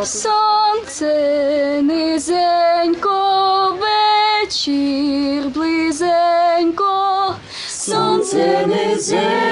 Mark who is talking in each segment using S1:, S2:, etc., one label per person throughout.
S1: Сонце низенько, вечір близенько, сонце низенько,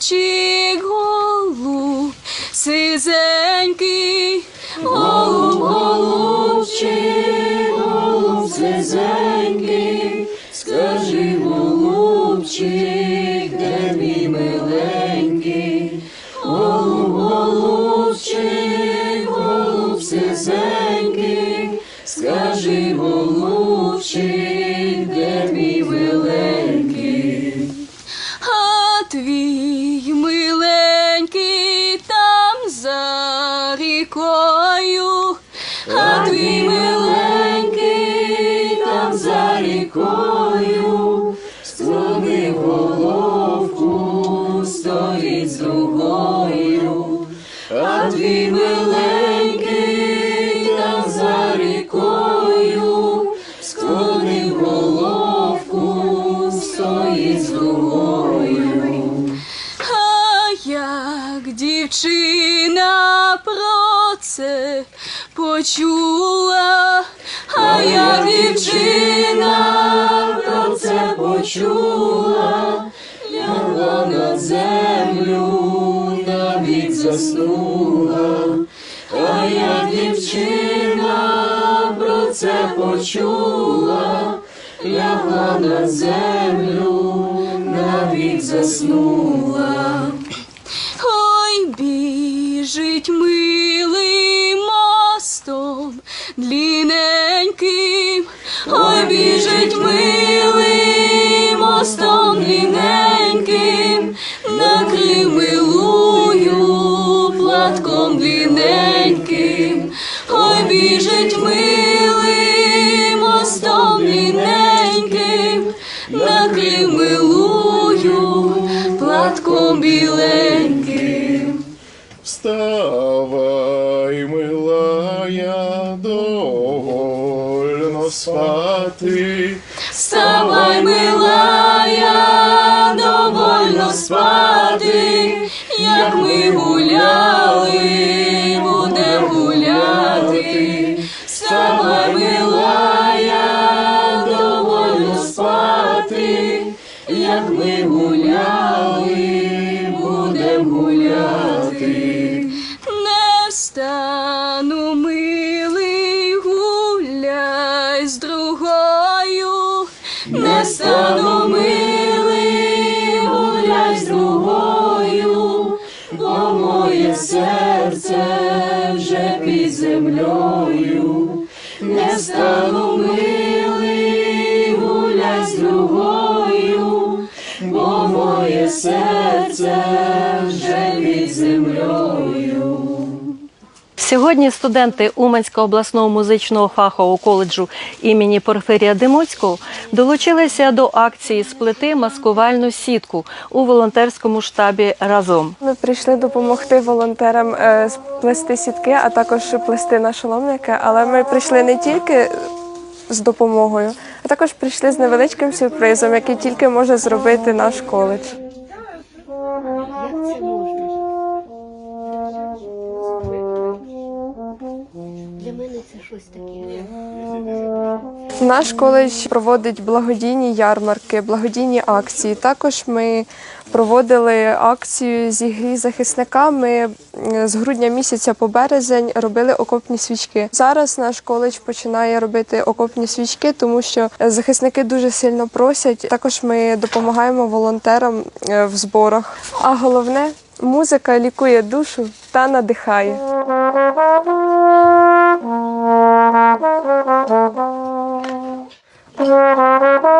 S1: Голубчик, голуб, сизенький, голуб, голубчик, голуб, сизенький, скажи, голубчик, де мій миленький, голуб, голубчик, голуб, сизенький, скажи, голубчик, де мій миленький. Твій рікою, а твій миленький там за рікою, склонив головку, стоїть з другою, а твій миленький там за рікою, склонив головку, стоїть з другою. А як дівчина почула, а як дівчина про це почула, лягла на землю, навік заснула, а як дівчина про це почула, лягла на землю, навік заснула. Ой, біжить милий длінненьким, ой, біжить милий мостом длінненьким, накрив милую платком біленьким.
S2: Вставай, милая, довольно спати.
S1: Вставай, серце вже під землею, не стану,
S3: Сьогодні студенти Уманського обласного музичного фахового коледжу імені Порфирія Димоцького долучилися до акції Сплети маскувальну сітку у волонтерському штабі разом.
S4: Ми прийшли допомогти волонтерам е, плести сітки, а також плести нашоломники. Але ми прийшли не тільки з допомогою, а також прийшли з невеличким сюрпризом, який тільки може зробити наш коледж.
S5: Щось таке.
S4: Наш коледж проводить благодійні ярмарки, благодійні акції. Також ми проводили акцію зігрій захисника. Ми з грудня місяця по березень робили окопні свічки. Зараз наш коледж починає робити окопні свічки, тому що захисники дуже сильно просять. Також ми допомагаємо волонтерам е, в зборах. А головне, музика лікує душу та надихає. Thank you.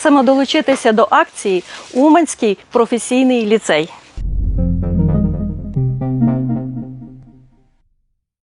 S3: Просимо долучитися до акції Уманський професійний ліцей.